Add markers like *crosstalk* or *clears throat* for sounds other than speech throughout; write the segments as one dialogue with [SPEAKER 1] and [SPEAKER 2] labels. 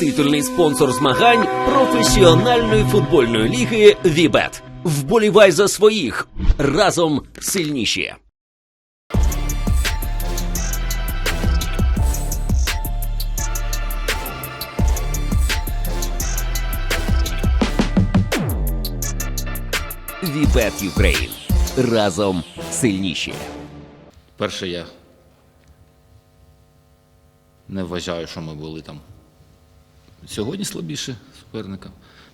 [SPEAKER 1] Титульний спонсор змагань професіональної футбольної ліги Вібет. Вболівай за своїх разом сильніші. Вібет Юкрейн. Разом сильніші.
[SPEAKER 2] Перше, я не вважаю, що ми були там сьогодні слабіше суперника.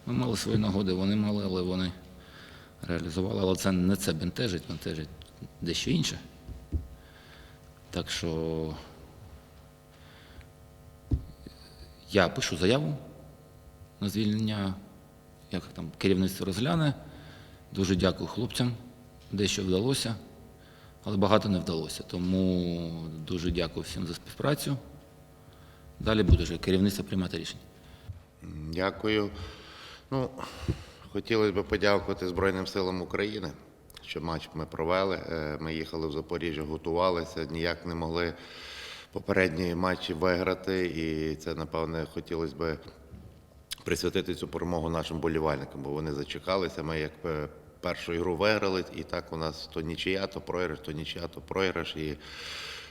[SPEAKER 2] Ми мали свої нагоди, вони мали, але вони реалізували. Але це не це бентежить, бентежить дещо інше. Так що я пишу заяву на звільнення, як там керівництво розгляне. Дуже дякую хлопцям, дещо вдалося але багато не вдалося. Тому дуже дякую всім за співпрацю. Далі буде вже керівництво приймати рішення.
[SPEAKER 3] Дякую. Ну, хотілося б подякувати Збройним силам України, що матч ми провели. Е, Ми їхали в Запоріжжя, готувалися, ніяк не могли попередні матчі виграти. І це, напевне, хотілося б присвятити цю перемогу нашим болівальникам, бо вони зачекалися. Ми як е, першу ігру виграли, і так у нас то нічия, то програш, то нічия, то програш. І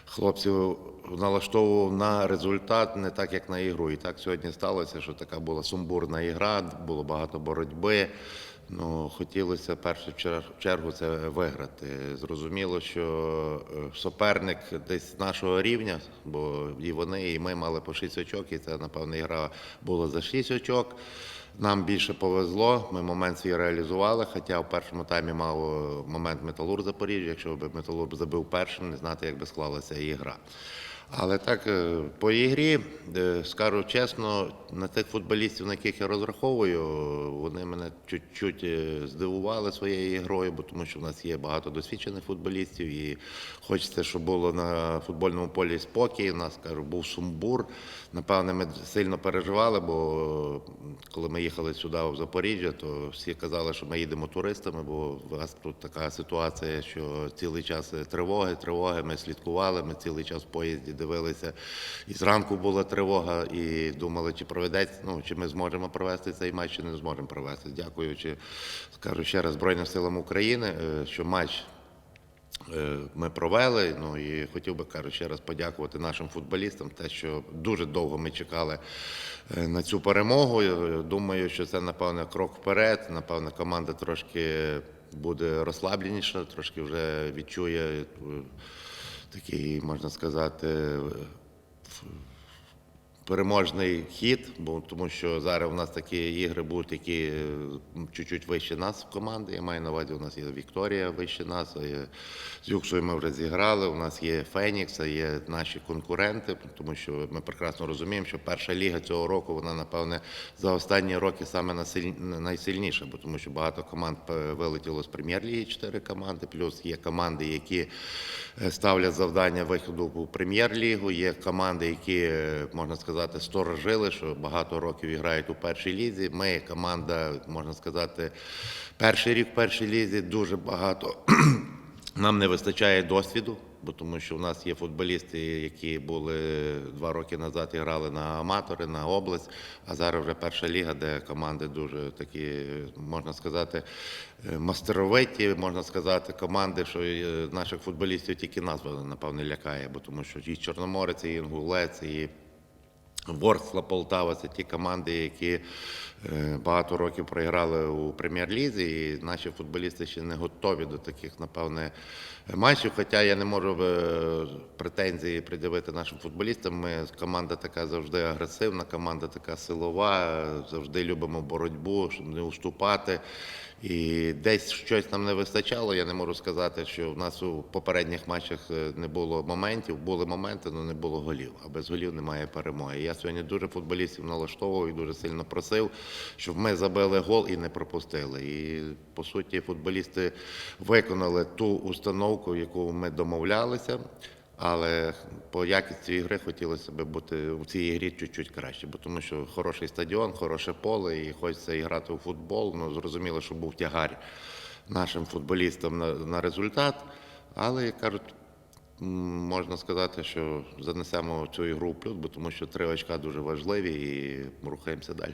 [SPEAKER 3] хлопців налаштовував на результат, не так, як на ігру. І так сьогодні сталося, що така була сумбурна ігра, було багато боротьби. Ну, хотілося в першу чер- чергу це виграти. Зрозуміло, що е, суперник десь нашого рівня, бо і вони, і ми мали по 6 очок, і це, напевно, ігра була за 6 очок. Нам більше повезло, ми момент свій реалізували, хоча в першому таймі мав е, момент Металург Запоріжжя. Якщо б Металург забив першим, не знати, як би склалася і гра. Але так, е, по ігрі, е, скажу чесно, на тих футболістів, на яких я розраховую, вони мене чуть-чуть е, здивували своєю грою, бо тому що в нас є багато досвідчених футболістів, і хочеться, щоб було на футбольному полі спокій. У нас кажу, був сумбур. Напевне, ми сильно переживали, бо коли ми їхали сюди в Запоріжжя, то всі казали, що ми їдемо туристами, бо у вас тут така ситуація, що цілий час тривоги, тривоги. Ми слідкували, ми цілий час в поїзді дивилися. І зранку була тривога, і думали, чи проведеться, ну чи ми зможемо провести цей матч, чи не зможемо провести. Дякуючи, скажу ще раз Збройним силам України, е, що матч. Е, Ми провели. Ну і хотів би кажу, ще раз подякувати нашим футболістам. Те, що дуже довго ми чекали е, на цю перемогу. Думаю, що це напевне крок вперед. Напевне, команда трошки буде розслабленіша, трошки вже відчує такий, можна сказати, переможний хід, бо тому що зараз у нас такі ігри будуть, які е, чуть-чуть вище нас в команди. Я маю на увазі, у нас є Вікторія вище нас. З Юксою ми вже зіграли. У нас є Фенікс, є наші конкуренти, тому що ми прекрасно розуміємо, що перша ліга цього року вона напевне за останні роки саме найсильніша, бо тому що багато команд е, вилетіло з прем'єр-ліги, чотири команди, плюс є команди, які е, ставлять завдання виходу у прем'єр-лігу. Є команди, які можна сказати сторожили, що багато років грають у першій лізі. Ми команда, можна сказати, перший рік в першій лізі дуже багато. *clears throat* Нам не вистачає досвіду, бо тому що в нас є футболісти, які були два роки назад і грали на аматори, на область, а зараз вже перша ліга, де команди дуже такі, можна сказати, е, мастеровиті, можна сказати, команди, що е, наших футболістів тільки назва, напевне, лякає, бо тому що і Чорноморець, і Інгулець, і Ворскла Полтава це ті команди, які е, багато років проіграли у прем'єр-лізі, і наші футболісти ще не готові до таких, напевне, матчів. Хоча я не можу е, претензії придивити нашим футболістам. Ми команда така завжди агресивна, команда така силова, завжди любимо боротьбу, щоб не уступати. І десь щось нам не вистачало. Я не можу сказати, що в нас у попередніх матчах е, не було моментів. Були моменти, але не було голів. А без голів немає перемоги. Я сьогодні дуже футболістів налаштовував і дуже сильно просив, щоб ми забили гол і не пропустили. І по суті, футболісти виконали ту установку, яку ми домовлялися. Але по якості ігри хотілося б бути у цій ігрі чуть-чуть краще, бо тому що хороший стадіон, хороше поле, і хочеться і грати у футбол. Ну зрозуміло, що був тягар нашим футболістам на, на результат. Але як кажуть, можна сказати, що занесемо цю ігру в плюс, бо тому що три очка дуже важливі і рухаємося далі.